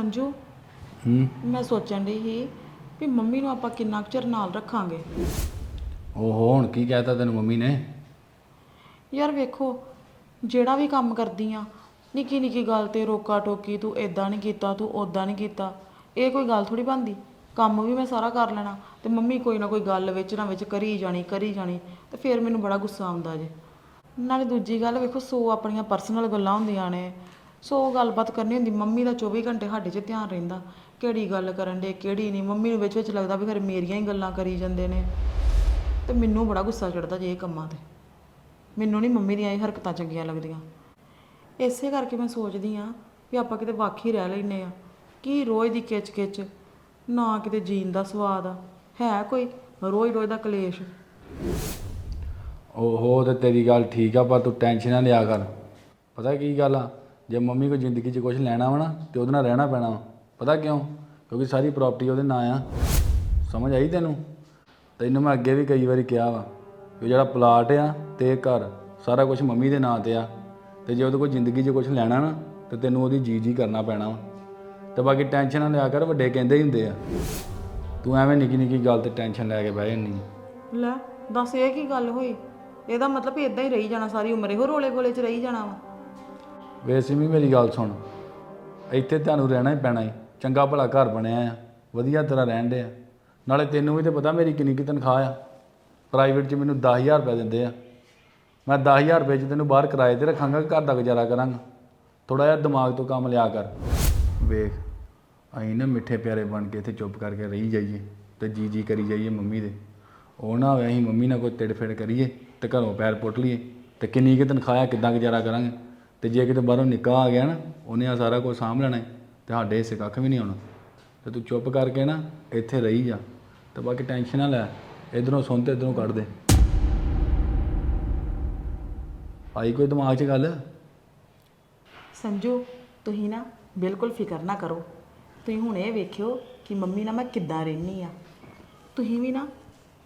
ਸੰਜੂ। ਹੂੰ। ਮੈਂ ਸੋਚਣ ਦੀ ਸੀ ਵੀ ਮੰਮੀ ਨੂੰ ਆਪਾਂ ਕਿੰਨਾ ਕੁ ਚਿਰ ਨਾਲ ਰੱਖਾਂਗੇ। ਓਹੋ ਹੁਣ ਕੀ ਕਹਿਤਾ ਤੈਨੂੰ ਮੰਮੀ ਨੇ? ਯਾਰ ਵੇਖੋ ਜਿਹੜਾ ਵੀ ਕੰਮ ਕਰਦੀ ਆ ਨਿੱਕੀ ਨਿੱਕੀ ਗੱਲ ਤੇ ਰੋਕਾ ਟੋਕੀ ਤੂੰ ਇਦਾਂ ਨਹੀਂ ਕੀਤਾ ਤੂੰ ਉਦਾਂ ਨਹੀਂ ਕੀਤਾ ਇਹ ਕੋਈ ਗੱਲ ਥੋੜੀ ਬਣਦੀ। ਕੰਮ ਵੀ ਮੈਂ ਸਾਰਾ ਕਰ ਲੈਣਾ ਤੇ ਮੰਮੀ ਕੋਈ ਨਾ ਕੋਈ ਗੱਲ ਵਿੱਚ ਨਾ ਵਿੱਚ ਕਰੀ ਜਾਣੀ ਕਰੀ ਜਾਣੀ ਤੇ ਫਿਰ ਮੈਨੂੰ ਬੜਾ ਗੁੱਸਾ ਆਉਂਦਾ ਜੇ। ਨਾਲੇ ਦੂਜੀ ਗੱਲ ਵੇਖੋ ਸੋ ਆਪਣੀਆਂ ਪਰਸਨਲ ਗੱਲਾਂ ਹੁੰਦੀਆਂ ਨੇ। ਸੋ ਗੱਲਬਾਤ ਕਰਨੀ ਹੁੰਦੀ, ਮੰਮੀ ਦਾ 24 ਘੰਟੇ ਸਾਡੇ 'ਚ ਧਿਆਨ ਰਹਿੰਦਾ। ਕਿਹੜੀ ਗੱਲ ਕਰਨ ਦੇ, ਕਿਹੜੀ ਨਹੀਂ? ਮੰਮੀ ਨੂੰ ਵਿੱਚ ਵਿੱਚ ਲੱਗਦਾ ਵੀ ਫਿਰ ਮੇਰੀਆਂ ਹੀ ਗੱਲਾਂ ਕਰੀ ਜਾਂਦੇ ਨੇ। ਤੇ ਮੈਨੂੰ ਬੜਾ ਗੁੱਸਾ ਚੜਦਾ ਜੇ ਇਹ ਕੰਮਾਂ ਤੇ। ਮੈਨੂੰ ਨਹੀਂ ਮੰਮੀ ਦੀਆਂ ਇਹ ਹਰਕਤਾਂ ਚੰਗੀਆਂ ਲੱਗਦੀਆਂ। ਇਸੇ ਕਰਕੇ ਮੈਂ ਸੋਚਦੀ ਆ ਵੀ ਆਪਾਂ ਕਿਤੇ ਵਾਖੀ ਰਹਿ ਲੈਨੇ ਆ ਕੀ ਰੋਜ਼ ਦੀ ਕਿਚ ਕਿਚ ਨਾ ਕਿਤੇ ਜੀਣ ਦਾ ਸਵਾਦ ਆ। ਹੈ ਕੋਈ ਰੋਜ਼ ਰੋਜ਼ ਦਾ ਕਲੇਸ਼? ਓਹੋ, ਤੇ ਤੇਰੀ ਗੱਲ ਠੀਕ ਆ, ਪਰ ਤੂੰ ਟੈਨਸ਼ਨ ਨਾ ਲਿਆ ਕਰ। ਪਤਾ ਕੀ ਗੱਲ ਆ? ਜੇ ਮੰਮੀ ਕੋ ਜ਼ਿੰਦਗੀ 'ਚ ਕੁਝ ਲੈਣਾ ਵਾ ਨਾ, ਤੇ ਉਹਦੇ ਨਾਲ ਰਹਿਣਾ ਪੈਣਾ ਵਾ। ਪਤਾ ਕਿਉਂ? ਕਿਉਂਕਿ ਸਾਰੀ ਪ੍ਰਾਪਰਟੀ ਉਹਦੇ ਨਾਂ ਆ। ਸਮਝ ਆਈ ਤੈਨੂੰ? ਤੈਨੂੰ ਮੈਂ ਅੱਗੇ ਵੀ ਕਈ ਵਾਰੀ ਕਿਹਾ ਵਾ ਕਿ ਜਿਹੜਾ ਪਲਾਟ ਆ ਤੇ ਘਰ, ਸਾਰਾ ਕੁਝ ਮੰਮੀ ਦੇ ਨਾਂ ਤੇ ਆ। ਤੇ ਜੇ ਉਹਦੇ ਕੋਲ ਜ਼ਿੰਦਗੀ 'ਚ ਕੁਝ ਲੈਣਾ ਨਾ, ਤੇ ਤੈਨੂੰ ਉਹਦੀ ਜੀ ਜੀ ਕਰਨਾ ਪੈਣਾ ਵਾ। ਤੇ ਬਾਕੀ ਟੈਨਸ਼ਨ ਨਾ ਲਿਆ ਕਰ, ਵੱਡੇ ਕਹਿੰਦੇ ਹੀ ਹੁੰਦੇ ਆ। ਤੂੰ ਐਵੇਂ ਨਿੱਕੀ ਨਿੱਕੀ ਗੱਲ ਤੇ ਟੈਨਸ਼ਨ ਲੈ ਕੇ ਬਹਿ ਜਾਂਦੀ ਆ। ਲੈ, ਦੱਸ ਇਹ ਕੀ ਗੱਲ ਹੋਈ? ਇਹਦਾ ਮਤਲਬ ਵੀ ਇਦਾਂ ਹੀ ਰਹੀ ਜਾਣਾ, ਸਾਰੀ ਉਮਰ ਇਹੋ ਰੋਲੇ ਗੋਲੇ 'ਚ ਰਹੀ ਜਾਣਾ ਵਾ। ਵੈਸੇ ਵੀ ਮੇਰੀ ਗੱਲ ਸੁਣ। ਇੱਥੇ ਤੁਹਾਨੂੰ ਰਹਿਣਾ ਹੀ ਪੈਣਾ ਹੈ ਚੰਗਾ ਭਲਾ ਘਰ ਬਣਿਆ ਆ। ਵਧੀਆ ਤਰ੍ਹਾਂ ਰਹਿਣ ਦੇ ਆ ਨਾਲੇ ਤੈਨੂੰ ਵੀ ਤੇ ਪਤਾ ਮੇਰੀ ਕਿੰਨੀ ਕੀ ਤਨਖਾਹ ਆ। ਪ੍ਰਾਈਵੇਟ 'ਚ ਮੈਨੂੰ 10000 ਰੁਪਏ ਦਿੰਦੇ ਆ। ਮੈਂ 10000 ਰੁਪਏ 'ਚ ਤੈਨੂੰ ਬਾਹਰ ਕਿਰਾਏ ਤੇ ਰੱਖਾਂਗਾ ਘਰ ਦਾ ਗੁਜ਼ਾਰਾ ਕਰਾਂਗਾ। ਥੋੜਾ ਜਿਹਾ ਦਿਮਾਗ ਤੋਂ ਕੰਮ ਲਿਆ ਕਰ। ਵੇਖ, ਅਸੀਂ ਨਾ ਮਿੱਠੇ ਪਿਆਰੇ ਬਣ ਕੇ ਇੱਥੇ ਚੁੱਪ ਕਰਕੇ ਰਹੀ ਜਾਈਏ ਤੇ ਜੀ ਜੀ ਕਰੀ ਜਾਈਏ ਮੰਮੀ ਦੇ। ਉਹ ਨਾ ਹੋਵੇ ਅਸੀਂ ਮੰਮੀ ਨਾਲ ਕੋਈ ਤਿੜ ਫੇੜ ਕਰੀਏ ਤੇ ਘਰੋਂ ਪੈਰ ਪੁੱਟ ਲਈਏ ਤੇ ਕਿੰਨੀ ਕੁ ਤਨਖਾਹ ਆ, ਕਿੱਦਾਂ ਗੁਜ਼ਾਰਾ ਕਰਾਂਗੇ। ਤੇ ਜੇ ਕਿਤੇ ਬਾਹਰੋਂ ਨਿੱਕਾ ਆ ਗਿਆ ਨਾ, ਉਹਨੇ ਆ ਸਾਰਾ ਕੁਝ ਸਾਂਭ ਲੈਣਾ ਹੈ ਤੇ ਸਾਡੇ ਹਿੱਸੇ ਕੱਖ ਵੀ ਨਹੀਂ ਆਉਣਾ। ਤੇ ਤੂੰ ਚੁੱਪ ਕਰਕੇ ਨਾ ਇੱਥੇ ਰਹੀ ਜਾ, ਤੇ ਬਾਕੀ ਟੈਨਸ਼ਨ ਨਾ ਲੈ, ਇਧਰੋਂ ਸੁਣ ਤੇ ਇਧਰੋਂ ਕੱਢ ਦੇ। ਆਈ ਕੋਈ ਦਿਮਾਗ 'ਚ ਗੱਲ? ਸੰਜੂ, ਤੁਸੀਂ ਨਾ ਬਿਲਕੁਲ ਫਿਕਰ ਨਾ ਕਰੋ। ਤੁਸੀਂ ਹੁਣ ਇਹ ਵੇਖਿਓ ਕਿ ਮੰਮੀ ਨਾਲ ਮੈਂ ਕਿੱਦਾਂ ਰਹਿਨੀ ਆ। ਤੁਸੀਂ ਵੀ ਨਾ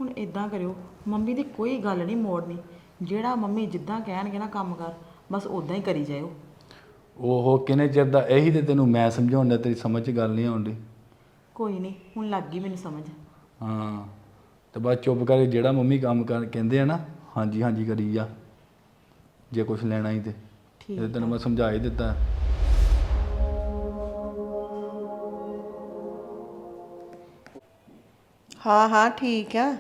ਹੁਣ ਇਦਾਂ ਕਰਿਓ, ਮੰਮੀ ਦੀ ਕੋਈ ਗੱਲ ਨਹੀਂ ਮੋੜਨੀ। ਜਿਹੜਾ ਮੰਮੀ ਜਿੱਦਾਂ ਕਹਿਣਗੇ ਨਾ ਕੰਮ ਕਰ ਬਸ ਉਦਾਂ ਹੀ ਕਰੀ ਜਾਇਓ। ਉਹ ਕਿੰਨੇ ਚਿਰ ਦਾ ਇਹੀ ਤੇ ਤੈਨੂੰ ਮੈਂ ਸਮਝਾਉਣ ਦਾ ਤੇਰੀ ਸਮਝ 'ਚ ਗੱਲ ਨਹੀਂ ਆਉਂਦੀ ਕੋਈ ਨਹੀਂ ਹੁਣ ਲੱਗ ਗਈ ਮੈਨੂੰ ਸਮਝ। ਹਾਂ ਤੇ ਬਾਅਦ ਚੁੱਪ ਕਰਕੇ ਜਿਹੜਾ ਮੰਮੀ ਕੰਮ ਕਰ ਕਹਿੰਦੇ ਆ ਨਾ ਹਾਂਜੀ ਹਾਂਜੀ ਕਰੀ ਜਾ ਜੇ ਕੁਝ ਲੈਣਾ ਹੀ ਤੇ। ਠੀਕ ਇਹ ਤੈਨੂੰ ਮੈਂ ਸਮਝਾ ਹੀ ਦਿੱਤਾ। ਹਾਂ ਹਾਂ ਠੀਕ ਆ।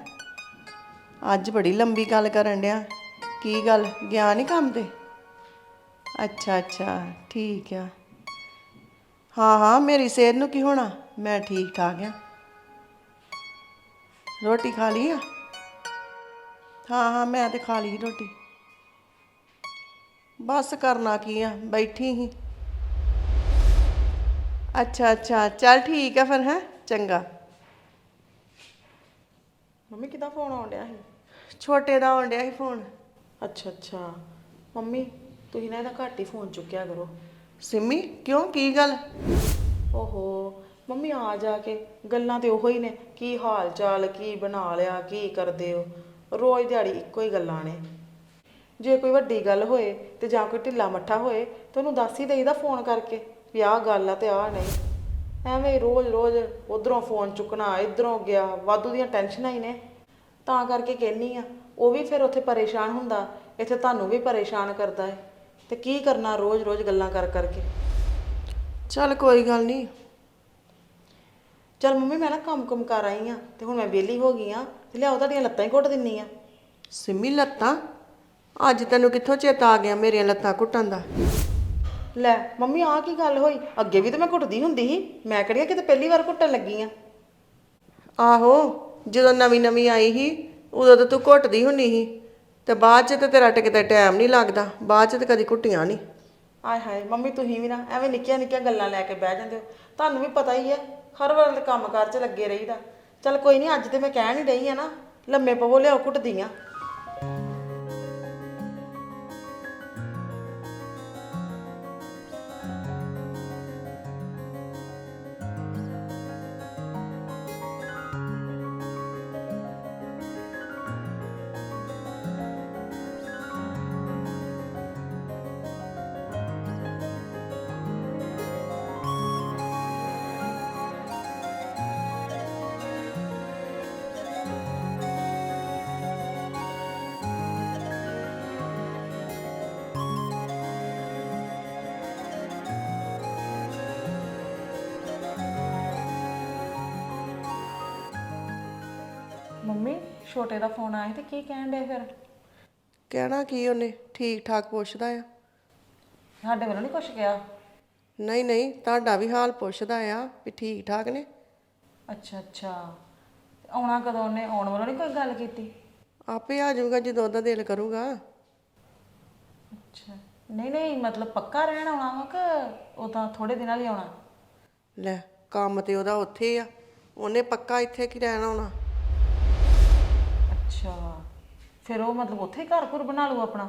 ਅੱਜ ਬੜੀ ਲੰਬੀ ਗੱਲ ਕਰਨ ਡਿਆ। ਕੀ ਗੱਲ ਗਿਆ ਨਹੀਂ ਕੰਮ ਤੇ? ਅੱਛਾ ਅੱਛਾ, ਠੀਕ ਆ। ਹਾਂ ਹਾਂ, ਮੇਰੀ ਸਿਹਤ ਨੂੰ ਕੀ ਹੋਣਾ? ਮੈਂ ਠੀਕ ਠਾਕ ਆ ਰੋਟੀ ਖਾ ਲਈ ਆ? ਹਾਂ ਹਾਂ, ਮੈਂ ਤੇ ਖਾ ਲਈ ਰੋਟੀ। ਬਸ ਕਰਨਾ ਕੀ ਆ, ਬੈਠੀ ਹੀ ਅੱਛਾ ਅੱਛਾ, ਚੱਲ ਠੀਕ ਆ ਫਿਰ, ਹੈ? ਚੰਗਾ। ਮੰਮੀ, ਕਿਦਾਂ ਫੋਨ ਆਉਣ ਡਿਆ ਸੀ? ਛੋਟੇ ਦਾ ਆਉਣ ਡਿਆ ਸੀ ਫੋਨ। ਅੱਛਾ ਅੱਛਾ। ਮੰਮੀ ਤੁਸੀਂ ਨਾ ਇਹਦਾ ਘੱਟ ਹੀ ਫੋਨ ਚੁੱਕਿਆ ਕਰੋ। ਸਿੰਮੀ ਕਿਉਂ? ਕੀ ਗੱਲ? ਓਹੋ ਮੰਮੀ ਆ ਜਾ ਕੇ। ਗੱਲਾਂ ਤੇ ਉਹੋ ਹੀ ਨੇ ਕੀ ਹਾਲ ਚਾਲ ਕੀ ਬਣਾ ਲਿਆ ਕੀ ਕਰਦੇ ਹੋ? ਰੋਜ਼ ਦਿਹਾੜੀ ਇੱਕੋ ਹੀ ਗੱਲਾਂ ਨੇ। ਜੇ ਕੋਈ ਵੱਡੀ ਗੱਲ ਹੋਏ ਤੇ ਜਾਂ ਕੋਈ ਢਿੱਲਾ ਮੱਠਾ ਹੋਏ ਤੇ ਉਹਨੂੰ ਦੱਸ ਹੀ ਦੇਈਦਾ ਫੋਨ ਕਰਕੇ ਵੀ ਆਹ ਗੱਲ ਆ ਤੇ ਆਹ ਨਹੀਂ। ਐਵੇਂ ਰੋਜ਼ ਰੋਜ਼ ਉਧਰੋਂ ਫੋਨ ਚੁੱਕਣਾ ਇਧਰੋਂ ਗਿਆ ਵਾਧੂ ਦੀਆਂ ਟੈਨਸ਼ਨਾਂ ਹੀ ਨੇ। ਤਾਂ ਕਰਕੇ ਕਹਿਨੀ ਆ ਉਹ ਵੀ ਫਿਰ ਉੱਥੇ ਪਰੇਸ਼ਾਨ ਹੁੰਦਾ ਇੱਥੇ ਤੁਹਾਨੂੰ ਵੀ ਪਰੇਸ਼ਾਨ ਕਰਦਾ ਹੈ ਤੇ ਕੀ ਕਰਨਾ ਰੋਜ਼ ਰੋਜ਼ ਗੱਲਾਂ ਕਰ ਕਰਕੇ? ਚੱਲ ਕੋਈ ਗੱਲ ਨਹੀਂ ਚਲ ਮੰਮੀ ਮੈਂ ਨਾ ਕੰਮ ਕੁਮ ਕਰ ਆਈ ਆ ਤੇ ਹੁਣ ਮੈਂ ਵਿਹਲੀ ਹੋ ਗਈ ਆ ਤੇ ਲਿਆਓ ਤੁਹਾਡੀਆਂ ਲੱਤਾਂ ਹੀ ਘੁੱਟ ਦਿੰਨੀ ਆ। ਸਿੰਮੀ ਲੱਤਾਂ? ਅੱਜ ਤੈਨੂੰ ਕਿੱਥੋਂ ਚੇਤਾ ਆ ਗਿਆ ਮੇਰੀਆਂ ਲੱਤਾਂ ਘੁੱਟਣ ਦਾ? ਲੈ ਮੰਮੀ ਆਹ ਕੀ ਗੱਲ ਹੋਈ? ਅੱਗੇ ਵੀ ਤਾਂ ਮੈਂ ਘੁੱਟਦੀ ਹੁੰਦੀ ਸੀ। ਮੈਂ ਕਿਹੜੀਆਂ ਕਿਤੇ ਪਹਿਲੀ ਵਾਰ ਘੁੱਟਣ ਲੱਗੀ ਆ? ਆਹੋ ਜਦੋਂ ਨਵੀਂ ਨਵੀਂ ਆਈ ਸੀ ਉਦੋਂ ਤਾਂ ਤੂੰ ਘੁੱਟਦੀ ਹੁੰਨੀ ਸੀ। ਤੇ ਬਾਅਦ ਚ ਤੇ ਤੇਰਾ ਟਿਕਦਾ ਟਾਈਮ ਨਹੀਂ ਲੱਗਦਾ, ਬਾਅਦ ਚ ਤੇ ਕਦੀ ਘੁੱਟੀਆਂ ਨਹੀਂ। ਆਏ ਹਾਏ, ਮੰਮੀ ਤੁਸੀਂ ਵੀ ਨਾ ਐਵੇਂ ਨਿੱਕੀਆਂ ਨਿੱਕੀਆਂ ਗੱਲਾਂ ਲੈ ਕੇ ਬਹਿ ਜਾਂਦੇ ਹੋ। ਤੁਹਾਨੂੰ ਵੀ ਪਤਾ ਹੀ ਹੈ, ਹਰ ਵਾਰ ਕੰਮਕਾਰ 'ਚ ਲੱਗੇ ਰਹੀਦਾ। ਚਲ ਕੋਈ ਨਹੀਂ, ਅੱਜ ਤੇ ਮੈਂ ਕਹਿ ਨਹੀਂ ਰਹੀ ਆ ਨਾ, ਲੰਮੇ ਪਵੋ ਲਿਆਓ ਘੁੱਟਦੀ ਛੋਟੇ ਦਾ ਫੋਨ ਆਇਆ ਸੀ ਤੇ ਕੀ ਕਹਿਣ ਦੇ ਫਿਰ? ਕਹਿਣਾ ਕੀ ਉਹਨੇ? ਠੀਕ ਠਾਕ ਪੁੱਛਦਾ ਆ। ਸਾਡੇ ਵੱਲੋਂ ਨਹੀਂ ਕੁਛ ਕਿਹਾ? ਨਹੀਂ ਨਹੀਂ ਤੁਹਾਡਾ ਵੀ ਹਾਲ ਪੁੱਛਦਾ ਆ ਵੀ ਠੀਕ ਠਾਕ ਨੇ। ਅੱਛਾ ਅੱਛਾ। ਤੇ ਆਉਣਾ ਕਦੋਂ? ਉਹਨੇ ਆਉਣ ਵੱਲੋਂ ਨਹੀਂ ਕੋਈ ਗੱਲ ਕੀਤੀ? ਆਪੇ ਆ ਜਾਊਗਾ ਜਦੋਂ ਉਹਦਾ ਦਿਲ ਕਰੂਗਾ। ਅੱਛਾ। ਨਹੀਂ ਨਹੀਂ ਮਤਲਬ ਪੱਕਾ ਰਹਿਣ ਆਉਣਾ ਵਾ ਕਿ ਉਹ ਤਾਂ ਥੋੜੇ ਦਿਨਾਂ ਲਈ ਆਉਣਾ? ਲੈ ਕੰਮ ਤੇ ਉਹਦਾ ਉੱਥੇ ਆ। ਉਹਨੇ ਪੱਕਾ ਇੱਥੇ ਕੀ ਰਹਿਣਾ ਹੋਣਾ ਅੱਛਾ। ਫਿਰ ਉਹ ਮਤਲਬ ਉੱਥੇ ਹੀ ਘਰ ਘੁਰ ਬਣਾ ਲੂ ਆਪਣਾ?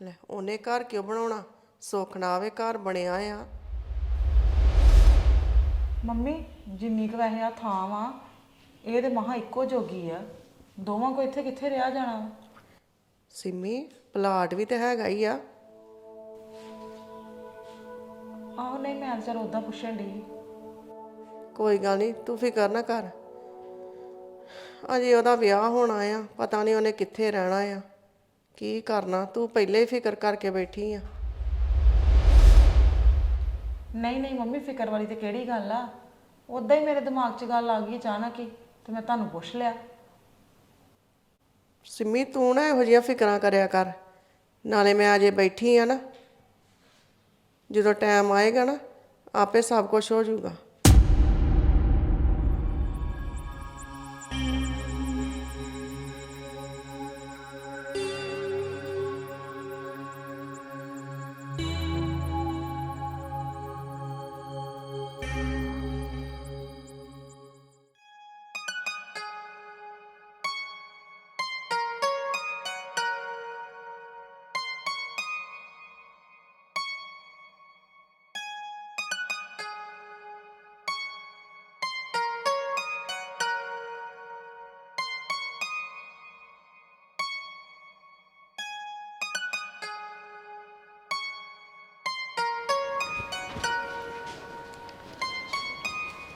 ਲੈ ਉਹਨੇ ਘਰ ਕਿਉਂ ਬਣਾਉਣਾ? ਸੁੱਖ ਨਾ ਆਵੇ ਘਰ ਬਣਿਆ ਆ। ਮੰਮੀ ਜਿੰਨੀ ਕੁ ਵੈਸੇ ਆ ਥਾਂ ਵਾ ਇਹ ਤੇ ਮਹਾ ਇੱਕੋ ਜੋਗੀ ਆ। ਦੋਵਾਂ ਕੋ ਇੱਥੇ ਕਿੱਥੇ ਰਿਹਾ ਜਾਣਾ ਵਾ? ਸਿੰਮੀ ਪਲਾਟ ਵੀ ਤੇ ਹੈਗਾ ਹੀ ਆ। ਆਹੋ ਨਹੀਂ ਮੈਂ ਚਲ ਉਦਾਂ ਪੁੱਛਣ ਦੀ ਕੋਈ ਗੱਲ ਨਹੀਂ ਤੂੰ ਫਿਕਰ ਨਾ ਕਰ। ਅਜੇ ਉਹਦਾ ਵਿਆਹ ਹੋਣਾ ਆ ਪਤਾ ਨਹੀਂ ਉਹਨੇ ਕਿੱਥੇ ਰਹਿਣਾ ਆ। ਕੀ ਕਰਨਾ? ਤੂੰ ਪਹਿਲੇ ਹੀ ਫਿਕਰ ਕਰਕੇ ਬੈਠੀ ਆ। ਨਹੀਂ ਨਹੀਂ ਮੰਮੀ ਫਿਕਰ ਵਾਲੀ ਤੇ ਕਿਹੜੀ ਗੱਲ ਆ? ਉਦਾਂ ਹੀ ਮੇਰੇ ਦਿਮਾਗ 'ਚ ਗੱਲ ਆ ਗਈ ਅਚਾਨਕ ਹੀ ਤੇ ਮੈਂ ਤੁਹਾਨੂੰ ਪੁੱਛ ਲਿਆ। ਸਿੰਮੀ ਤੂੰ ਨਾ ਇਹੋ ਜਿਹੀਆਂ ਫਿਕਰਾਂ ਕਰਿਆ ਕਰ। ਨਾਲੇ ਮੈਂ ਅਜੇ ਬੈਠੀ ਆ ਨਾ। ਜਦੋਂ ਟਾਈਮ ਆਏਗਾ ਨਾ ਆਪੇ ਸਭ ਕੁਝ ਹੋ ਜਾਊਗਾ।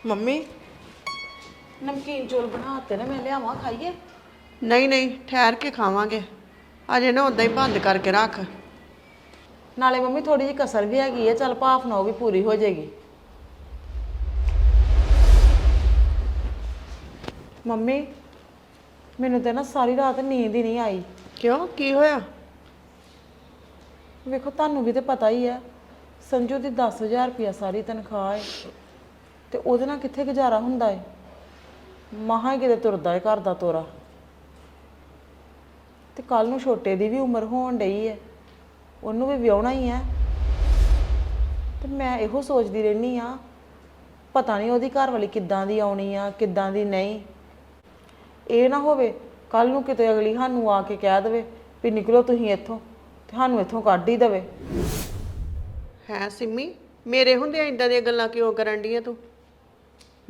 ਮੰਮੀ? ਨਮਕੀਨ ਚੌਲ ਬਣਾਤੇ ਨੇ ਮੈਂ ਲਿਆਵਾਂ ਖਾਈਏ? ਨਹੀਂ ਨਹੀਂ ਠਹਿਰ ਕੇ ਖਾਵਾਂਗੇ। ਅਜੇ ਨਾ ਉਦਾਂ ਹੀ ਬੰਦ ਕਰਕੇ ਰੱਖ। ਨਾਲੇ ਮੰਮੀ ਥੋੜੀ ਜਿਹੀ ਕਸਰ ਵੀ ਹੈਗੀ ਹੈ ਚੱਲ ਭਾਫ ਨਾ ਉਹ ਵੀ ਪੂਰੀ ਹੋ ਜਾਏਗੀ। ਮੰਮੀ ਮੈਨੂੰ ਤੇ ਨਾ ਸਾਰੀ ਰਾਤ ਨੀਂਦ ਹੀ ਨਹੀਂ ਆਈ। ਕਿਉਂ? ਕੀ ਹੋਇਆ? ਵੇਖੋ ਤੁਹਾਨੂੰ ਵੀ ਤੇ ਪਤਾ ਹੀ ਹੈ ਸੰਜੂ ਦੀ 10000 ਰੁਪਇਆ ਸਾਰੀ ਤਨਖਾਹ ਹੈ ਤੇ ਉਹਦੇ ਨਾਲ ਕਿੱਥੇ ਗੁਜ਼ਾਰਾ ਹੁੰਦਾ ਹੈ ਮਹਾ ਕਿਤੇ ਤੁਰਦਾ ਏ ਘਰ ਦਾ ਤੋਰਾ। ਤੇ ਕੱਲ ਨੂੰ ਛੋਟੇ ਦੀ ਵੀ ਉਮਰ ਹੋਣ ਡਈ ਹੈ ਉਹਨੂੰ ਵੀ ਵਿਆਹਣਾ ਹੀ ਹੈ ਤੇ ਮੈਂ ਇਹੋ ਸੋਚਦੀ ਰਹਿਨੀ ਆ, ਪਤਾ ਨਹੀਂ ਉਹਦੀ ਘਰ ਵਾਲੀ ਕਿੱਦਾਂ ਦੀ ਆਉਣੀ ਆ, ਕਿੱਦਾਂ ਦੀ ਨਹੀਂ। ਇਹ ਨਾ ਹੋਵੇ ਕੱਲ ਨੂੰ ਕਿਤੇ ਅਗਲੀ ਸਾਨੂੰ ਆ ਕੇ ਕਹਿ ਦੇਵੇ ਵੀ ਨਿਕਲੋ ਤੁਸੀਂ ਇੱਥੋਂ, ਤੇ ਸਾਨੂੰ ਇੱਥੋਂ ਕੱਢ ਹੀ ਦੇਵੇ। ਹੈ ਸਿੰਮੀ, ਮੇਰੇ ਹੁੰਦਿਆਂ ਇਦਾਂ ਦੀਆਂ ਗੱਲਾਂ ਕਿਉਂ ਕਰਨ ਡੀਆਂ ਤੂੰ?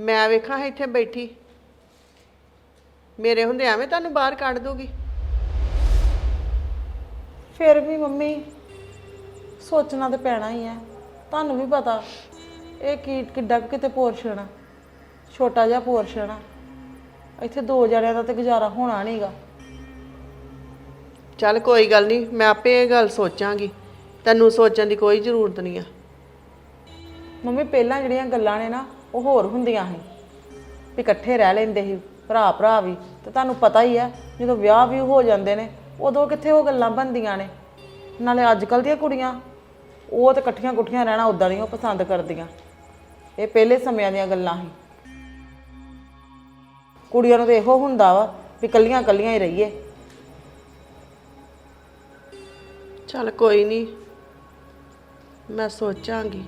ਮੈਂ ਵੇਖਾਂ ਇੱਥੇ ਬੈਠੀ। ਮੇਰੇ ਹੁੰਦੇ ਐਵੇਂ ਤੁਹਾਨੂੰ ਬਾਹਰ ਕੱਢ ਦੂਗੀ। ਫਿਰ ਵੀ ਮੰਮੀ ਸੋਚਣਾ ਤੇ ਪੈਣਾ ਹੀ ਹੈ। ਤੁਹਾਨੂੰ ਵੀ ਪਤਾ ਇਹ ਕੀ ਕਿੱਡਾ ਕੁ ਕਿਤੇ ਪੋਰਸ਼ਨ ਆ। ਛੋਟਾ ਜਿਹਾ ਪੋਰਸ਼ਨ ਆ। ਇੱਥੇ ਦੋ ਜਣਿਆਂ ਦਾ ਤੇ ਗੁਜ਼ਾਰਾ ਹੋਣਾ ਨਹੀਂਗਾ ਚੱਲ ਕੋਈ ਗੱਲ ਨਹੀਂ ਮੈਂ ਆਪੇ ਇਹ ਗੱਲ ਸੋਚਾਂਗੀ। ਤੈਨੂੰ ਸੋਚਣ ਦੀ ਕੋਈ ਜ਼ਰੂਰਤ ਨਹੀਂ ਆ। ਮੰਮੀ ਪਹਿਲਾਂ ਜਿਹੜੀਆਂ ਗੱਲਾਂ ਨੇ ਨਾ ਉਹ ਹੋਰ ਹੁੰਦੀਆਂ ਸੀ। ਵੀ ਇਕੱਠੇ ਰਹਿ ਲੈਂਦੇ ਸੀ, ਭਰਾ ਭਰਾ ਵੀ। ਤੇ ਤੁਹਾਨੂੰ ਪਤਾ ਹੀ ਹੈ, ਜਦੋਂ ਵਿਆਹ ਵੀ ਹੋ ਜਾਂਦੇ ਨੇ, ਉਦੋਂ ਕਿੱਥੇ ਉਹ ਗੱਲਾਂ ਬਣਦੀਆਂ ਨੇ। ਨਾਲੇ ਅੱਜ ਕੱਲ੍ਹ ਦੀਆਂ ਕੁੜੀਆਂ, ਉਹ ਤੇ ਇਕੱਠੀਆਂ ਕੁੱਠੀਆਂ ਰਹਿਣਾ ਉਦਾਂ ਨਹੀਂ ਉਹ ਪਸੰਦ ਕਰਦੀਆਂ। ਇਹ ਪਹਿਲੇ ਸਮਿਆਂ ਦੀਆਂ ਗੱਲਾਂ ਸੀ। ਕੁੜੀਆਂ ਨੂੰ ਤੇ ਇਹੋ ਹੁੰਦਾ ਵਾ ਵੀ ਕੱਲੀਆਂ ਕੱਲੀਆਂ ਹੀ ਰਹੀਏ। ਚੱਲ ਕੋਈ ਨਹੀਂ ਮੈਂ ਸੋਚਾਂਗੀ।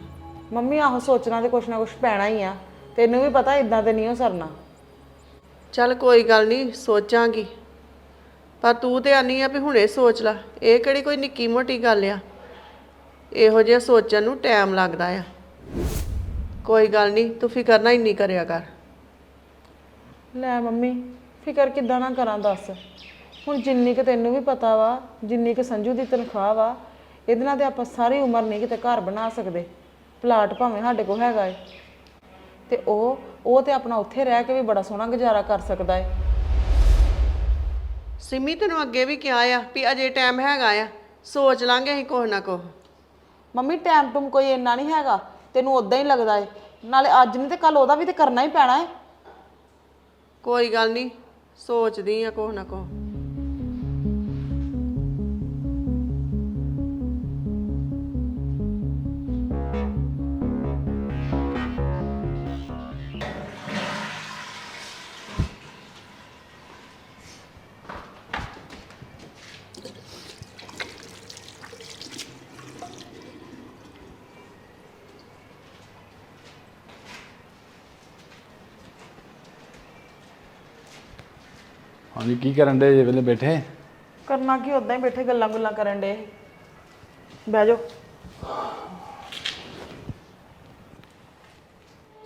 ਮੰਮੀ ਆਹੋ ਸੋਚਣਾ ਤੇ ਕੁਛ ਨਾ ਕੁਛ ਪੈਣਾ ਹੀ ਆ। ਤੈਨੂੰ ਵੀ ਪਤਾ ਇਦਾਂ ਤੇ ਨਹੀਂ ਉਹ ਸਰਨਾ। ਚੱਲ ਕੋਈ ਗੱਲ ਨਹੀਂ ਸੋਚਾਂਗੀ। ਪਰ ਤੂੰ ਤੇ ਆਨੀ ਆ ਵੀ ਹੁਣੇ ਸੋਚ ਲੈ ਇਹ ਕਿਹੜੀ ਕੋਈ ਨਿੱਕੀ ਮੋਟੀ ਗੱਲ ਆ? ਇਹੋ ਜਿਹਾ ਸੋਚਣ ਨੂੰ ਟਾਈਮ ਲੱਗਦਾ ਆ। ਕੋਈ ਗੱਲ ਨਹੀਂ ਤੂੰ ਫਿਕਰ ਨਾ ਇੰਨੀ ਕਰਿਆ ਕਰ। ਲੈ ਮੰਮੀ ਫਿਕਰ ਕਿੱਦਾਂ ਨਾ ਕਰਾਂ ਦੱਸ। ਹੁਣ ਜਿੰਨੀ ਕੁ ਤੈਨੂੰ ਵੀ ਪਤਾ ਵਾ ਜਿੰਨੀ ਕੁ ਸੰਜੂ ਦੀ ਤਨਖਾਹ ਵਾ ਇਹਦੇ ਨਾਲ ਤੇ ਆਪਾਂ ਸਾਰੀ ਉਮਰ ਨਹੀਂ ਕਿਤੇ ਘਰ ਬਣਾ ਸਕਦੇ। ਪਲਾਟ ਭਾਵੇਂ ਸਾਡੇ ਕੋਲ ਹੈਗਾ ਏ। ਤੇ ਉਹ ਉਹ ਤੇ ਆਪਣਾ ਉੱਥੇ ਰਹਿ ਕੇ ਵੀ ਬੜਾ ਸੋਹਣਾ ਗੁਜ਼ਾਰਾ ਕਰ ਸਕਦਾ ਏ। ਸਿਮੀ ਤੈਨੂੰ ਅੱਗੇ ਵੀ ਕਿਹਾ ਆ ਵੀ ਅਜੇ ਟਾਈਮ ਹੈਗਾ ਆ। ਸੋਚ ਲਾਂਗੇ ਅਸੀਂ ਕੁਛ ਨਾ ਕੁਛ। ਮੰਮੀ ਟਾਈਮ ਟੂਮ ਕੋਈ ਇੰਨਾ ਨਹੀਂ ਹੈਗਾ। ਤੈਨੂੰ ਉਦਾਂ ਹੀ ਲੱਗਦਾ ਏ। ਨਾਲੇ ਅੱਜ ਨਹੀਂ ਤੇ ਕੱਲ ਉਹਦਾ ਵੀ ਤੇ ਕਰਨਾ ਹੀ ਪੈਣਾ ਏ। ਕੋਈ ਗੱਲ ਨਹੀਂ। ਸੋਚਦੀ ਆ ਕੁਛ ਨਾ ਕੁਛ। ਹਾਂਜੀ ਕੀ ਕਰਨ ਦੇ ਜੇ ਵੇਲੇ ਬੈਠੇ? ਕਰਨਾ ਕੀ ਉਦਾਂ ਹੀ ਬੈਠੇ ਗੱਲਾਂ ਗੁੱਲਾਂ ਕਰਨ ਡੇ ਬਹਿ ਜਾਓ।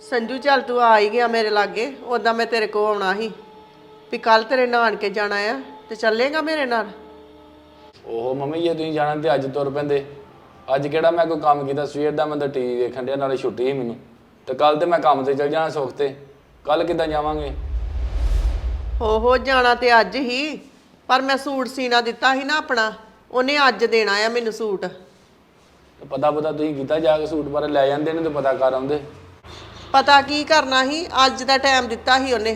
ਸੰਜੂ ਚੱਲ ਤੂੰ ਆ ਹੀ ਗਿਆ ਮੇਰੇ ਲਾਗੇ। ਉਦਾਂ ਮੈਂ ਤੇਰੇ ਕੋਲ ਆਉਣਾ ਸੀ। ਵੀ ਕੱਲ ਤੇਰੇ ਨਾਨਕੇ ਜਾਣਾ ਆ ਤੇ ਚੱਲੇਗਾ ਮੇਰੇ ਨਾਲ? ਓਹੋ ਮੰਮੀ ਜੇ ਤੁਸੀਂ ਜਾਣਾ ਤੇ ਅੱਜ ਤੁਰ ਪੈਂਦੇ। ਅੱਜ ਕਿਹੜਾ ਮੈਂ ਕੋਈ ਕੰਮ ਕੀਤਾ? ਸਵੇਰ ਦਾ ਮੈਂ ਤਾਂ ਟੀਵੀ ਵੇਖਣ ਡਿਆ ਨਾਲੇ ਛੁੱਟੀ ਸੀ ਮੈਨੂੰ। ਤੇ ਕੱਲ ਤੇ ਮੈਂ ਕੰਮ ਤੇ ਚਲ ਜਾਣਾ ਸੁੱਖ ਤੇ। ਕੱਲ ਕਿੱਦਾਂ ਜਾਵਾਂਗੇ? ਹੋ ਹੋ ਜਾਣਾ ਤੇ ਅੱਜ ਹੀ। ਪਰ ਮੈਂ ਸੂਟ ਸੀਨਾ ਦਿੱਤਾ ਸੀ ਨਾ ਆਪਣਾ। ਉਹਨੇ ਅੱਜ ਦੇਣਾ ਆ ਮੈਨੂੰ ਸੂਟ। ਤੇ ਪਤਾ ਪਤਾ ਤੁਸੀਂ ਕੀਤਾ ਜਾ ਕੇ ਸੂਟ ਬਾਰੇ ਲੈ ਜਾਂਦੇ ਨੇ ਤੇ ਪਤਾ ਕਰ ਆਉਂਦੇ। ਪਤਾ ਕੀ ਕਰਨਾ ਸੀ? ਅੱਜ ਦਾ ਟਾਈਮ ਦਿੱਤਾ ਸੀ ਉਹਨੇ।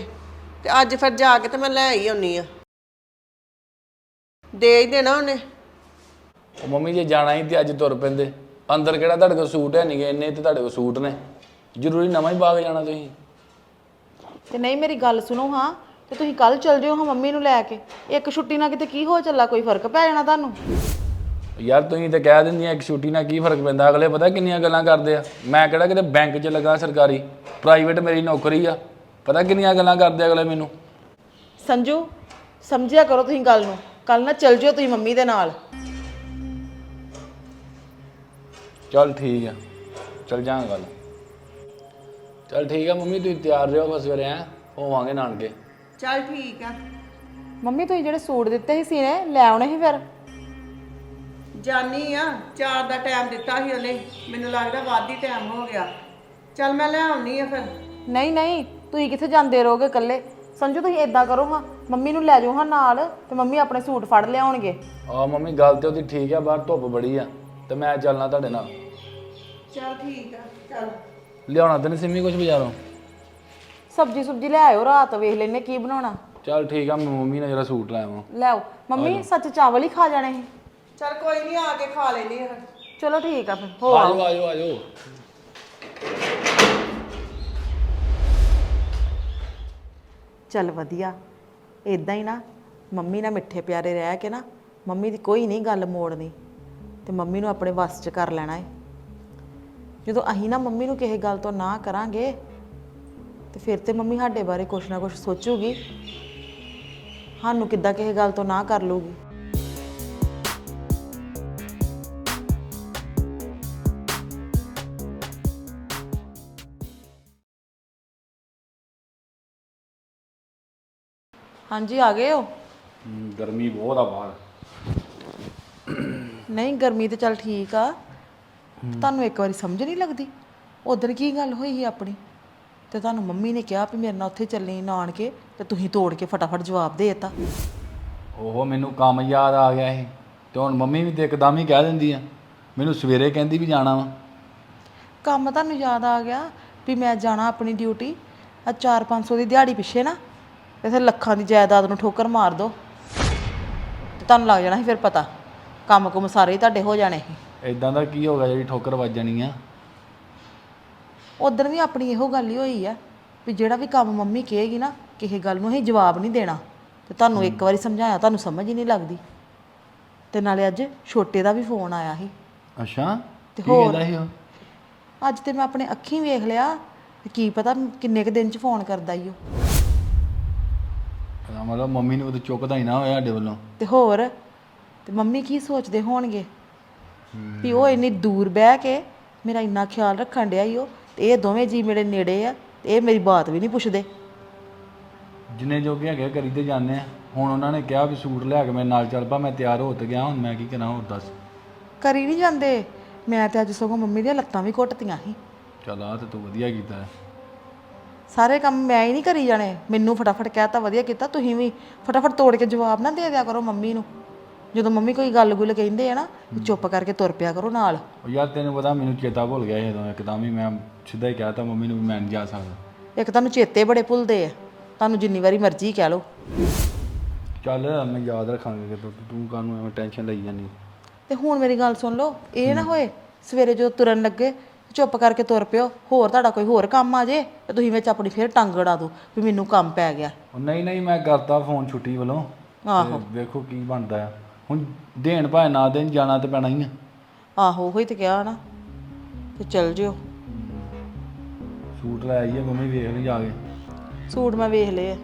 ਤੇ ਅੱਜ ਫਿਰ ਜਾ ਕੇ ਤੇ ਮੈਂ ਲੈ ਹੀ ਆਉਣੀ ਆ। ਦੇ ਹੀ ਦੇਣਾ ਉਹਨੇ। ਉਹ ਮੰਮੀ ਜੇ ਜਾਣਾ ਹੀ ਤੇ ਅੱਜ ਤੁਰ ਪੈਂਦੇ। ਅੰਦਰ ਕਿਹੜਾ ਤੁਹਾਡੇ ਕੋਲ ਸੂਟ ਹੈ ਨਹੀਂਗੇ ਇੰਨੇ ਤੇ ਤੁਹਾਡੇ ਕੋਲ ਸੂਟ ਨੇ। ਜ਼ਰੂਰੀ ਨਵਾਂ ਹੀ ਪਾ ਕੇ ਜਾਣਾ ਤੁਸੀਂ। ਤੇ ਨਹੀਂ ਮੇਰੀ ਗੱਲ ਸੁਣੋ ਹਾਂ। ਤੇ ਤੁਸੀਂ ਕੱਲ ਚੱਲ ਜਿਓ ਹਾਂ ਮੰਮੀ ਨੂੰ ਲੈ ਕੇ। ਇੱਕ ਛੁੱਟੀ ਨਾਲ ਕਿਤੇ ਕੀ ਹੋ ਚੱਲਾ? ਕੋਈ ਫ਼ਰਕ ਪੈ ਜਾਣਾ ਤੁਹਾਨੂੰ? ਯਾਰ ਤੁਸੀਂ ਤੇ ਕਹਿ ਦਿੰਦੀਆਂ ਇੱਕ ਛੁੱਟੀ ਨਾਲ ਕੀ ਫ਼ਰਕ ਪੈਂਦਾ? ਅਗਲੇ ਪਤਾ ਕਿੰਨੀਆਂ ਗੱਲਾਂ ਕਰਦੇ ਆ? ਮੈਂ ਕਿਹੜਾ ਕਿਤੇ ਬੈਂਕ 'ਚ ਲੱਗਾ ਸਰਕਾਰੀ? ਪ੍ਰਾਈਵੇਟ ਮੇਰੀ ਨੌਕਰੀ ਆ। ਪਤਾ ਕਿੰਨੀਆਂ ਗੱਲਾਂ ਕਰਦੇ ਅਗਲੇ ਮੈਨੂੰ? ਸੰਜੂ ਸਮਝਿਆ ਕਰੋ ਤੁਸੀਂ ਗੱਲ ਨੂੰ। ਕੱਲ ਨਾ ਚੱਲ ਜਿਓ ਤੁਸੀਂ ਮੰਮੀ ਦੇ ਨਾਲ। ਚੱਲ ਠੀਕ ਆ। ਚੱਲ ਜਾਾਂਗੇ ਗੱਲ ਚੱਲ ਠੀਕ ਆ ਮੰਮੀ ਤੁਸੀਂ ਤਿਆਰ ਰਹੋ ਬਸ ਸਵੇਰੇ ਆ ਹੋਵਾਂਗੇ ਨਾਨਕੇ। ਚੱਲ ਠੀਕ ਆ। ਮੰਮੀ ਤੁਸੀਂ ਜਿਹੜੇ ਸੂਟ ਦਿੱਤੇ ਸੀ ਸੀਨੇ ਲੈ ਆਉਣੇ ਸੀ ਫਿਰ? ਜਾਨੀ ਆ ਚਾਰ ਦਾ ਟਾਈਮ ਦਿੱਤਾ ਸੀ ਉਹਨੇ। ਮੈਨੂੰ ਲੱਗਦਾ ਵੱਧ ਹੀ ਟਾਈਮ ਹੋ ਗਿਆ। ਚੱਲ ਮੈਂ ਲੈ ਆਉਣੀ ਆ ਫਿਰ। ਨਹੀਂ ਨਹੀਂ ਤੁਸੀਂ ਕਿੱਥੇ ਜਾਂਦੇ ਰਹੋਗੇ ਇਕੱਲੇ? ਸੰਜੂ ਤੁਸੀਂ ਇਦਾਂ ਕਰੋ ਹਾਂ ਮੰਮੀ ਨੂੰ ਲੈ ਜਾਓ ਹਾਂ ਨਾਲ ਤੇ ਮੰਮੀ ਆਪਣੇ ਸੂਟ ਫੜ ਲਿਆਉਣਗੇ। ਆ ਮੰਮੀ ਗੱਲ ਤੇ ਉਹਦੀ ਠੀਕ ਆ ਬਾਹਰ ਧੁੱਪ ਬੜੀ ਆ ਤੇ ਮੈਂ ਚੱਲਣਾ ਤੁਹਾਡੇ ਨਾਲ। ਚੱਲ ਠੀਕ ਆ ਚੱਲ। ਲਿਆਉਣਾ ਤੇ ਨਹੀਂ ਸਿੰਮੀ ਕੁਝ ਬਾਜ਼ਾਰੋਂ? ਸਬਜੀ ਸੁਬਜੀ ਲੈ ਆਇਓ ਰਾਤ ਵੇਖ ਲੈਨੇ ਕੀ ਬਣਾਉਣਾ। ਚੱਲ ਠੀਕ ਆ ਮੈਂ ਮੰਮੀ ਨਾਲ ਜਰਾ ਸੂਟ ਲੈ ਆਵਾਂ। ਲੈ ਆਓ। ਮੰਮੀ ਸੱਚ ਚਾਵਲ ਹੀ ਖਾ ਜਾਣੇ ਸੀ? ਚੱਲ ਕੋਈ ਨਹੀਂ ਆ ਕੇ ਖਾ ਲੈਣੀ ਆ ਚਲੋ ਠੀਕ ਆ ਫਿਰ ਹੋ ਆਓ ਜਾਓ ਆ ਜਾਓ ਆ ਜਾਓ ਚੱਲ ਵਧੀਆ। ਇਦਾਂ ਹੀ ਨਾ ਮੰਮੀ ਨਾਲ ਮਿੱਠੇ ਪਿਆਰੇ ਰਹਿ ਕੇ ਨਾ ਮੰਮੀ ਦੀ ਕੋਈ ਨਹੀਂ ਗੱਲ ਮੋੜਨੀ ਤੇ ਮੰਮੀ ਨੂੰ ਆਪਣੇ ਵੱਸ 'ਚ ਕਰ ਲੈਣਾ ਏ। ਜਦੋਂ ਅਸੀਂ ਨਾ ਮੰਮੀ ਨੂੰ ਕਿਸੇ ਗੱਲ ਤੋਂ ਨਾ ਕਰਾਂਗੇ ਤੇ ਫਿਰ ਤੇ ਮੰਮੀ ਸਾਡੇ ਬਾਰੇ ਕੁਛ ਨਾ ਕੁਛ ਸੋਚੂਗੀ। ਸਾਨੂੰ ਕਿੱਦਾਂ ਕਿਸੇ ਗੱਲ ਤੋਂ ਨਾ ਕਰ ਲੂਗੀ ਹਾਂਜੀ ਆ ਗਏ ਹੋ? ਹਮ, ਗਰਮੀ ਬਹੁਤ ਆ ਬਾਹਰ। ਨਹੀਂ ਗਰਮੀ ਤੇ ਚੱਲ ਠੀਕ ਆ। ਤੁਹਾਨੂੰ ਇੱਕ ਵਾਰੀ ਸਮਝ ਨਹੀਂ ਲੱਗਦੀ। ਉਧਰ ਕੀ ਗੱਲ ਹੋਈ ਸੀ ਆਪਣੀ? ਤੇ ਤੁਹਾਨੂੰ ਮੰਮੀ ਨੇ ਕਿਹਾ ਵੀ ਮੇਰੇ ਨਾਲ ਉੱਥੇ ਚੱਲੀ ਨਾਨਕੇ ਤੇ ਤੁਸੀਂ ਤੋੜ ਕੇ ਫਟਾਫਟ ਜਵਾਬ ਦੇ ਦਿੱਤਾ। ਉਹ ਮੈਨੂੰ ਕੰਮ ਯਾਦ ਆ ਗਿਆ ਇਹ ਤੇ ਹੁਣ ਮੰਮੀ ਵੀ ਤੇ ਇੱਕਦਮ ਹੀ ਕਹਿ ਦਿੰਦੀ ਆ ਮੈਨੂੰ ਸਵੇਰੇ ਕਹਿੰਦੀ ਵੀ ਜਾਣਾ ਵਾ। ਕੰਮ ਤੁਹਾਨੂੰ ਯਾਦ ਆ ਗਿਆ ਵੀ ਮੈਂ ਜਾਣਾ ਆਪਣੀ ਡਿਊਟੀ ਆ 4-500 ਦੀ ਦਿਹਾੜੀ ਪਿੱਛੇ ਨਾ ਇਥੇ ਲੱਖਾਂ ਦੀ ਜਾਇਦਾਦ ਨੂੰ ਠੋਕਰ ਮਾਰ ਦੋ। ਤੇ ਤੁਹਾਨੂੰ ਲੱਗ ਜਾਣਾ ਸੀ ਫਿਰ ਪਤਾ ਕੰਮ ਕੁਮ ਸਾਰੇ ਹੀ ਤੁਹਾਡੇ ਹੋ ਜਾਣੇ ਸੀ। ਇਦਾਂ ਦਾ ਕੀ ਹੋ ਗਿਆ ਜਿਹੜੀ ਠੋਕਰ ਵੱਜ ਜਾਣੀ ਆ? ਉਧਰ ਵੀ ਆਪਣੀ ਇਹੋ ਗੱਲ ਹੀ ਹੋਈ ਆ ਵੀ ਜਿਹੜਾ ਵੀ ਕੰਮ ਮੰਮੀ ਕਹੇਗੀ ਨਾ ਕਿਸੇ ਗੱਲ ਨੂੰ ਅਸੀਂ ਜਵਾਬ ਨਹੀਂ ਦੇਣਾ। ਤੇ ਤੁਹਾਨੂੰ ਇੱਕ ਵਾਰੀ ਸਮਝਾਇਆ ਤੁਹਾਨੂੰ ਸਮਝ ਹੀ ਨਹੀਂ ਲੱਗਦੀ। ਤੇ ਨਾਲੇ ਅੱਜ ਛੋਟੇ ਦਾ ਵੀ ਫੋਨ ਆਇਆ ਸੀ। ਅੱਛਾ ਤੇ ਕੀ ਹੋਰ? ਕਹਿੰਦਾ ਸੀ ਉਹ? ਅੱਜ ਤੇ ਮੈਂ ਆਪਣੇ ਅੱਖੀਂ ਵੇਖ ਲਿਆ ਕੀ ਪਤਾ ਕਿੰਨੇ ਕੁ ਦਿਨ ਚ ਫੋਨ ਕਰਦਾ ਈ ਉਹ। ਇਹਦਾ ਮਤਲਬ ਮੰਮੀ ਨੂੰ ਉਹ ਚੁੱਕਦਾ ਹੀ ਨਾ ਹੋਇਆ ਸਾਡੇ ਵੱਲੋਂ। ਤੇ ਹੋਰ ਤੇ ਮੰਮੀ ਕੀ ਸੋਚਦੇ ਹੋਣਗੇ? ਵੀ ਉਹ ਇੰਨੀ ਦੂਰ ਬਹਿ ਕੇ ਮੇਰਾ ਇੰਨਾ ਖਿਆਲ ਰੱਖਣ ਡਿਆ ਈ ਉਹ। ਤੇ ਇਹ ਦੋਵੇਂ ਜੀ ਮੇਰੇ ਨੇੜੇ ਆ ਤੇ ਇਹ ਮੇਰੀ ਬਾਤ ਵੀ ਨਹੀਂ ਪੁੱਛਦੇ। ਜਿੰਨੇ ਜੋਗੇ ਹੈਗੇ ਕਰੀ ਤੇ ਜਾਂਦੇ ਆ। ਹੁਣ ਉਹਨਾਂ ਨੇ ਕਿਹਾ ਵੀ ਸੂਟ ਲਿਆ ਕੇ ਮੇਰੇ ਨਾਲ ਚੱਲ ਪਾ ਮੈਂ ਤਿਆਰ ਹੋ ਤੇ ਗਿਆ ਹੁਣ ਮੈਂ ਕੀ ਕਰਾਂ ਹੋਰ ਦੱਸ। ਕਰੀ ਨਹੀਂ ਜਾਂਦੇ। ਮੈਂ ਤੇ ਅੱਜ ਸਗੋਂ ਮੰਮੀ ਦੀਆਂ ਲੱਤਾਂ ਵੀ ਘੁੱਟਤੀਆਂ ਸੀ। ਚੱਲ ਆ ਤੇ ਤੂੰ ਵਧੀਆ ਕੀਤਾ ਹੈ। ਸਾਰੇ ਕੰਮ ਮੈਂ ਹੀ ਨਹੀਂ ਕਰੀ ਜਾਣੇ। ਮੈਨੂੰ ਫਟਾਫਟ ਕਹਿਤਾ ਵਧੀਆ ਕੀਤਾ ਤੁਸੀਂ ਵੀ ਫਟਾਫਟ ਤੋੜ ਕੇ ਜਵਾਬ ਨਾ ਦੇ ਦਿਆ ਕਰੋ ਮੰਮੀ ਨੂੰ। ਜਦੋਂ ਮੰਮੀ ਕੋਈ ਗੱਲ ਗੁੱਲ ਕਹਿੰਦੇ ਆ ਨਾ ਤੇ ਚੁੱਪ ਕਰਕੇ ਤੁਰ ਪਿਆ ਕਰੋ ਨਾਲ। ਉਹ ਯਾਰ ਤੈਨੂੰ ਪਤਾ ਮੈਨੂੰ ਚੇਤਾ ਭੁੱਲ ਗਿਆ ਸੀ ਉਦੋਂ ਇੱਕਦਮ ਹੀ ਮੈਂ ਸਿੱਧਾ ਹੀ ਕਹਿਤਾ ਮੰਮੀ ਨੂੰ ਵੀ ਮੈਂ ਨਹੀਂ ਜਾ ਸਕਦਾ। ਇੱਕ ਤੁਹਾਨੂੰ ਚੇਤੇ ਬੜੇ ਭੁੱਲਦੇ ਆ। ਤੁਹਾਨੂੰ ਜਿੰਨੀ ਵਾਰੀ ਮਰਜ਼ੀ ਕਹਿ ਲਓ। ਚੱਲ ਮੈਂ ਯਾਦ ਰੱਖਾਂਗਾ ਕਿ ਤੂੰ ਕਾਹਨੂੰ ਐਵੇਂ ਟੈਨਸ਼ਨ ਲਈ ਜਾਂਦੀ ਤੇ ਹੁਣ ਮੇਰੀ ਗੱਲ ਸੁਣ ਲਓ ਇਹ ਨਾ ਹੋਏ ਸਵੇਰੇ ਜਦੋਂ ਤੁਰਨ ਲੱਗੇ ਚੁੱਪ ਕਰਕੇ ਤੁਰ ਪਿਓ। ਹੋਰ ਤੁਹਾਡਾ ਕੋਈ ਹੋਰ ਕੰਮ ਆ ਜੇ ਤੇ ਤੁਸੀਂ ਵਿੱਚ ਆਪਣੀ ਫੇਰ ਟੰਗ ਅੜਾ ਦਿਓ ਵੀ ਮੈਨੂੰ ਕੰਮ ਪੈ ਗਿਆ। ਉਹ ਨਹੀਂ ਨਹੀਂ ਮੈਂ ਕਰਤਾ ਫੋਨ ਛੁੱਟੀ ਵੱਲੋਂ। ਆਹੋ। ਤੇ ਵੇਖੋ ਕੀ ਬਣਦਾ ਆ। ਹੁਣ ਦੇਣ ਭਾਵੇਂ ਨਾ ਦੇਣ ਜਾਣਾ ਤੇ ਪੈਣਾ ਹੀ ਆ। ਆਹੋ ਉਹੀ ਤੇ ਕਿਹਾ ਨਾ। ਤੇ ਚੱਲ ਜਿਓ। ਸੂਟ ਲੈ ਆਈਏ ਮੰਮੀ ਵੇਖ ਲਈ ਜਾ ਕੇ ਸੂਟ ਮੈਂ ਵੇਖ ਲਏ ਆ।